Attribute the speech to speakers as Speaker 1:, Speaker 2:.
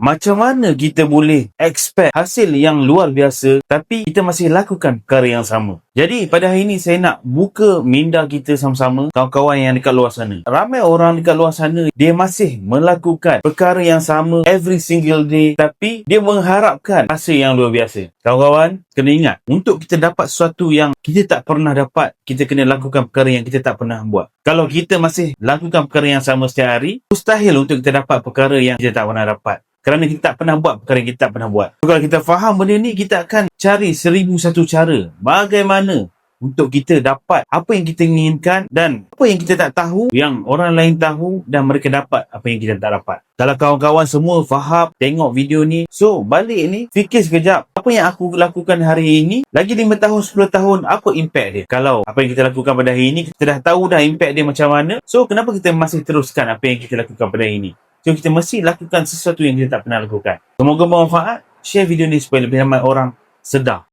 Speaker 1: macam mana kita boleh expect hasil yang luar biasa tapi kita masih lakukan perkara yang sama. Jadi pada hari ini saya nak buka minda kita sama-sama kawan-kawan yang dekat luar sana. Ramai orang dekat luar sana dia masih melakukan perkara yang sama every single day tapi dia mengharapkan hasil yang luar biasa. Kawan-kawan kena ingat untuk kita dapat sesuatu yang kita tak pernah dapat kita kena lakukan perkara yang kita tak pernah buat. Kalau kita masih lakukan perkara yang sama setiap hari mustahil untuk kita dapat perkara yang kita tak pernah dapat kerana kita tak pernah buat perkara yang kita tak pernah buat. So, kalau kita faham benda ni, kita akan cari seribu satu cara bagaimana untuk kita dapat apa yang kita inginkan dan apa yang kita tak tahu yang orang lain tahu dan mereka dapat apa yang kita tak dapat. Kalau kawan-kawan semua faham tengok video ni, so balik ni fikir sekejap apa yang aku lakukan hari ini lagi 5 tahun 10 tahun apa impact dia. Kalau apa yang kita lakukan pada hari ini kita dah tahu dah impact dia macam mana, so kenapa kita masih teruskan apa yang kita lakukan pada hari ini? So kita mesti lakukan sesuatu yang kita tak pernah lakukan. Semoga bermanfaat. Share video ni supaya lebih ramai orang sedar